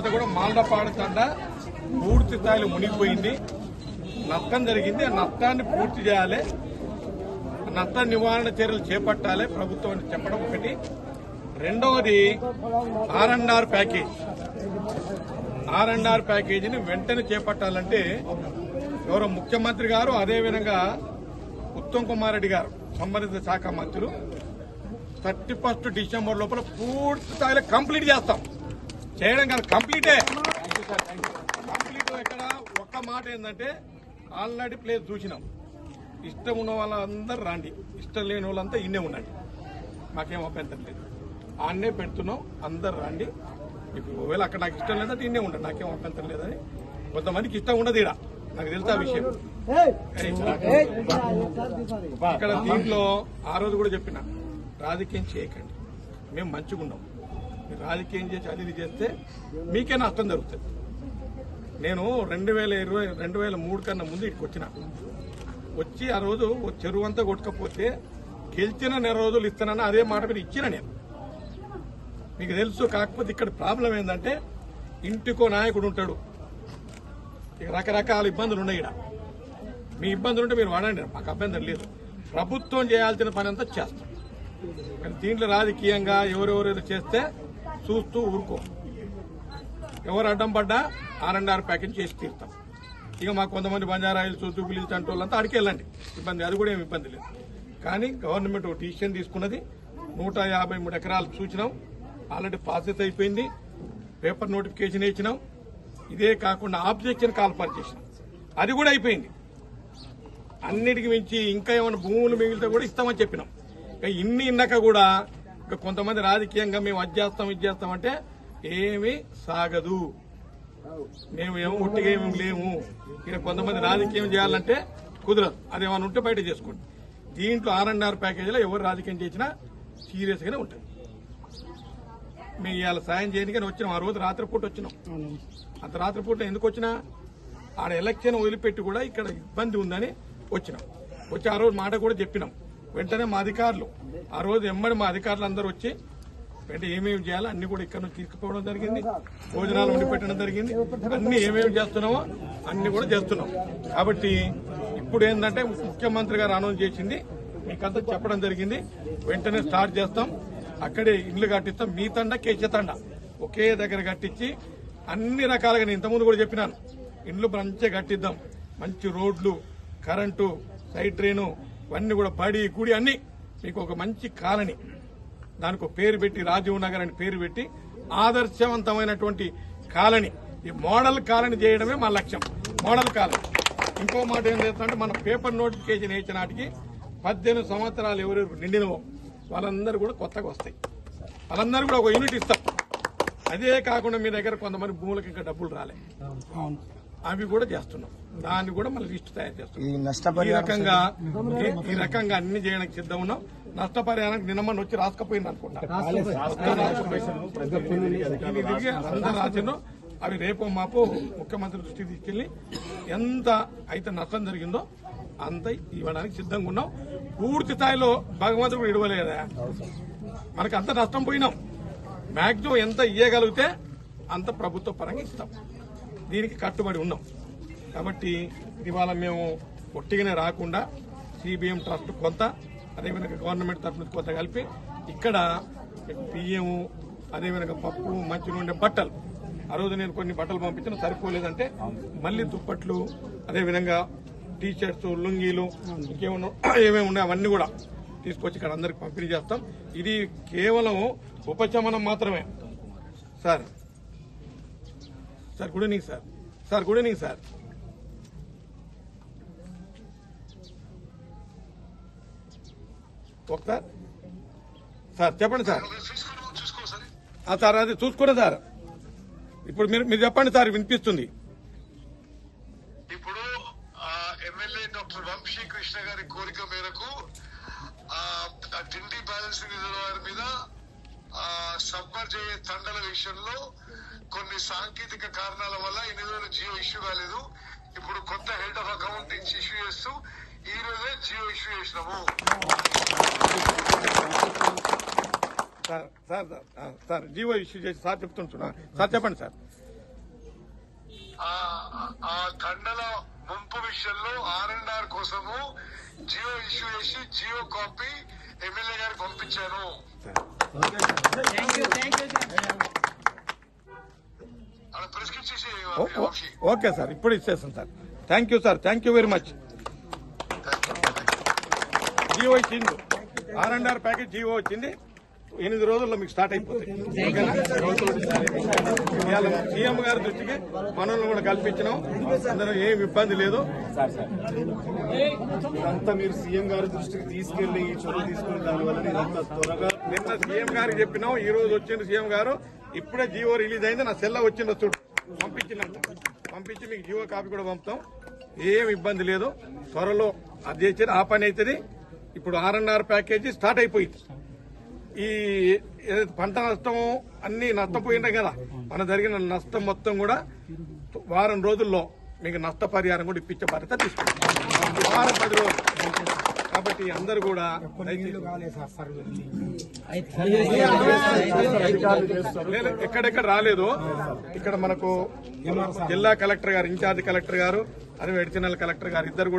తర్వాత కూడా మాల్డపాడు తండ పూర్తి స్థాయిలో మునిగిపోయింది. నష్టం జరిగింది. ఆ నష్టాన్ని పూర్తి చేయాలి. నష్ట నివారణ చర్యలు చేపట్టాలి. ప్రభుత్వం చెప్పడం ఒకటి. రెండవది R and R package. R and R ప్యాకేజీని వెంటనే చేపట్టాలంటే ఎవరో ముఖ్యమంత్రి గారు అదేవిధంగా ఉత్తమ్ కుమార్ రెడ్డి గారు సంబంధిత శాఖ మంత్రులు థర్టీ ఫస్ట్ డిసెంబర్ లోపల పూర్తి స్థాయిలో కంప్లీట్ చేస్తాం. చేయడం కాదు కంప్లీటే. కంప్లీట్ ఎక్కడ? ఒక్క మాట ఏంటంటే ఆల్రెడీ ప్లేస్ చూసినాం. ఇష్టం ఉన్న వాళ్ళందరూ రండి. ఇష్టం లేని వాళ్ళంతా ఇన్నే ఉండండి. మాకేం అభ్యంతరం లేదు. ఆన్నే పెడుతున్నాం అందరు రండి. మీకు ఒకవేళ అక్కడ నాకు ఇష్టం లేదంటే ఇన్నే ఉండండి. నాకేం అభ్యంతరం లేదని. కొంతమందికి ఇష్టం ఉండదు ఇక్కడ నాకు తెలుసు ఆ విషయం. ఇక్కడ దీంట్లో ఆ రోజు కూడా చెప్పిన. రాజకీయం చేయకండి. మేము మంచిగున్నాం. మీరు రాజకీయం చేసి అది ఇది చేస్తే మీకే నష్టం జరుగుతుంది. నేను రెండు వేల ఇరవై రెండు వేల మూడు కన్నా ముందు ఇక్కడికి వచ్చిన. వచ్చి ఆ రోజు చెరువు అంతా కొట్టుకపోతే గెలిచిన నెల రోజులు ఇస్తానని అదే మాట మీరు ఇచ్చిన నేను. మీకు తెలుసు కాకపోతే ఇక్కడ ప్రాబ్లం ఏంటంటే ఇంటికో నాయకుడు ఉంటాడు. ఇక రకరకాల ఇబ్బందులు ఉన్నాయి ఇక్కడ. మీ ఇబ్బందులు ఉంటే మీరు వాడండి మాకు అభ్యంతరం లేదు. ప్రభుత్వం చేయాల్సిన పని అంతా చేస్తాం. కానీ దీంట్లో రాజకీయంగా ఎవరెవరు చేస్తే చూస్తూ ఊరుకో. ఎవరు అడ్డం పడ్డా ఆర్ అండ్ ఆర్ ప్యాకేజ్ చేసి తీరుతాం. ఇక మాకు కొంతమంది బంజారాయిలు చూతుబులి అంటూ వాళ్ళంతా అడిగి వెళ్ళండి. ఇబ్బంది అది కూడా ఏమి ఇబ్బంది లేదు. కానీ గవర్నమెంట్ ఒక డిసిషన్ తీసుకున్నది. నూట యాభై మూడు ఎకరాలు చూసినాం. ఆల్రెడీ ప్రాసెస్ అయిపోయింది. పేపర్ నోటిఫికేషన్ ఇచ్చినాం. ఇదే కాకుండా ఆబ్జెక్షన్ కాల్పాలు చేసినాం. అది కూడా అయిపోయింది. అన్నిటికి మించి ఇంకా ఏమైనా భూములు మిగిలితే కూడా ఇస్తామని చెప్పినాం. ఇన్ని ఇన్నాక కూడా కొంతమంది రాజకీయంగా మేము అది చేస్తాం ఇది చేస్తామంటే ఏమీ సాగదు. మేము ఏమో ఒట్టిగా ఏమి లేము. ఇక కొంతమంది రాజకీయం చేయాలంటే కుదరదు. అదేమన్నా ఉంటే బయట చేసుకోండి. దీంట్లో ఆర్ అండ్ ఆర్ ప్యాకేజీలో ఎవరు రాజకీయం చేసినా సీరియస్ గానే ఉంటుంది. మేము ఇవాళ సాయం చేయడానికి వచ్చినాం. ఆ రోజు రాత్రిపూట వచ్చినాం. అంత రాత్రిపూట ఎందుకు వచ్చినా? ఆడ ఎలక్షన్ వదిలిపెట్టి కూడా ఇక్కడ ఇబ్బంది ఉందని వచ్చినాం. వచ్చి ఆ రోజు మాట కూడా చెప్పినాం. వెంటనే మా అధికారులు. ఆ రోజు ఎమ్మడి మా అధికారులు అందరూ వచ్చి అంటే ఏమేమి చేయాలో? అన్ని కూడా ఇక్కడ నుంచి తీసుకుపోవడం జరిగింది. భోజనాలు వండి పెట్టడం జరిగింది. అన్ని ఏమేమి చేస్తున్నామో అన్ని కూడా చేస్తున్నాం. కాబట్టి ఇప్పుడు ఏంటంటే ముఖ్యమంత్రి గారు అనౌన్స్ చేసింది మీకంతా చెప్పడం జరిగింది. వెంటనే స్టార్ట్ చేస్తాం. అక్కడే ఇల్లు కట్టిస్తాం. మీ తండ కేసే తండ. ఒకే దగ్గర కట్టించి అన్ని రకాలుగా నేను ఇంతకుముందు కూడా చెప్పినాను. ఇండ్లు మంచిగా కట్టిద్దాం. మంచి రోడ్లు కరెంటు సైడ్ ట్రైను ఇవన్నీ కూడా బడి గుడి అన్ని మీకు ఒక మంచి కాలనీ. దానికి ఒక పేరు పెట్టి రాజీవ్ నగర్ అని పేరు పెట్టి ఆదర్శవంతమైనటువంటి కాలనీ. ఈ మోడల్ కాలనీ చేయడమే మా లక్ష్యం. Model colony. ఇంకో మాట ఏం చేస్తామంటే మన పేపర్ నోటిఫికేషన్ వేసిన నాటికి పద్దెనిమిది సంవత్సరాలు ఎవరెవరు నిండినవో వాళ్ళందరూ కూడా కొత్తగా వస్తాయి. వాళ్ళందరూ కూడా ఒక యూనిట్ ఇస్తాం. అదే కాకుండా మీ దగ్గర కొంతమంది భూములకు ఇంకా డబ్బులు రాలే. అవి కూడా చేస్తున్నాం. దాన్ని కూడా మళ్ళీ లిస్టు తయారు చేస్తున్నాం. ఈ రకంగా ఈ- రకంగా అన్ని చేయడానికి సిద్ధం ఉన్నాం. నష్టపరిహారానికి నిన్న మొన్న వచ్చి రాసుకపోయింది అనుకుంటా. అందరూ రాసిండ్రు అవి రేపు మాపు ముఖ్యమంత్రి దృష్టికి తీసుకెళ్ళి ఎంత అయితే నష్టం జరిగిందో అంత ఇవ్వడానికి సిద్ధంగా ఉన్నాం. పూర్తి స్థాయిలో భగవంతుడు కూడా ఇవ్వలేదా మనకి అంత నష్టం పోయినాం. మాక్సిమం ఎంత ఇయ్యగలిగితే అంత ప్రభుత్వ పరంగా ఇస్తాం. దీనికి కట్టుబడి ఉన్నాం. కాబట్టి ఇవాళ మేము ఒట్టిగానే రాకుండా సిబిఎం ట్రస్ట్ కొంత అదేవిధంగా గవర్నమెంట్ తరఫున కొంత కలిపి ఇక్కడ బియ్యం అదేవిధంగా పప్పు మంచి నూనె బట్టలు. ఆ రోజు నేను కొన్ని బట్టలు పంపించిన సరిపోలేదంటే మళ్ళీ దుప్పట్లు అదేవిధంగా టీ షర్ట్స్ లుంగీలు ఇంకేమన్నా ఏమేమి ఉన్నాయి అవన్నీ కూడా తీసుకొచ్చి ఇక్కడ అందరికి పంపిణీ చేస్తాం. ఇది కేవలం ఉపశమనం మాత్రమే. Sir sir good evening sir. Sir good evening sir. ఒకసారి సార్. చెప్పండి సార్. ఆ, సార్ అది చూసుకున్నా సార్. ఇప్పుడు మీరు మీరు చెప్పండి సార్ వినిపిస్తుంది. ఇప్పుడు ఎమ్మెల్యే డాక్టర్ వంశీ కృష్ణ గారి కోరిక మేరకు ఆ బ్యాలెన్స్ డిండి బ్యాలెన్సింగ్ మీద సబ్మర్ చేయ తండల విషయంలో కొన్ని సాంకేతిక కారణాల వల్ల ఇన్ని రోజులు జియో ఇష్యూ కాలేదు. ఇప్పుడు కొత్త హెడ్ ఆఫ్ అకౌంట్ నుంచి ఇష్యూ చేస్తూ ఈ రోజే జియో ఇష్యూ చేసినాము. సార్ సార్ జీవో ఇష్యూ చేసి సార్ చెప్తుంటున్నా. సార్ చెప్పండి సార్. ఆ ఆ తండల ముంపు విషయంలో ఆర్ అండ్ ఆర్ కోసము జియో ఇష్యూ చేసి జియో కాపీ ఎమ్మెల్యే గారికి పంపించాను. ఓకే సార్ ఇప్పుడు ఇచ్చేస్తాం sir. Thank you sir thank you very much GO ఇచ్చింది R and R package GO వచ్చింది. ఎనిమిది రోజుల్లో మీకు స్టార్ట్ అయిపోతుంది సీఎం గారి దృష్టికి పనులను కూడా కల్పించినాం. అందరూ ఏం ఇబ్బంది లేదు. ఇదంతా మీరు సీఎం గారి దృష్టికి తీసుకెళ్ళి ఈ చొరవ తీసుకుని దానివల్ల త్వరగా నిన్న సీఎం గారికి చెప్పినాం. ఈ రోజు వచ్చింది సీఎం గారు. ఇప్పుడే జియో రిలీజ్ అయింది నా సెల్ల వచ్చిందో చూడు. పంపించినంత పంపించి మీకు జియో కాపీ కూడా పంపుతాం. ఏం ఇబ్బంది లేదు. త్వరలో అది చేసేది ఆ పని అవుతుంది ఇప్పుడు ఆర్ఎన్ఆర్ ప్యాకేజీ స్టార్ట్ అయిపోయింది. ఈ పంట నష్టం అన్ని నష్టపోయినాయి కదా మన జరిగిన నష్టం మొత్తం కూడా వారం రోజుల్లో మీకు నష్టపరిహారం కూడా ఇప్పించే బాధ్యత తీసుకుంటాం. వారం పది రోజులు. కాబట్టి అందరూ కూడా ఎక్కడెక్కడ రాలేదు. ఇక్కడ మనకు జిల్లా కలెక్టర్ గారు ఇన్ఛార్జ్ కలెక్టర్ గారు అదే అడిషనల్ కలెక్టర్ గారు ఇద్దరు కూడా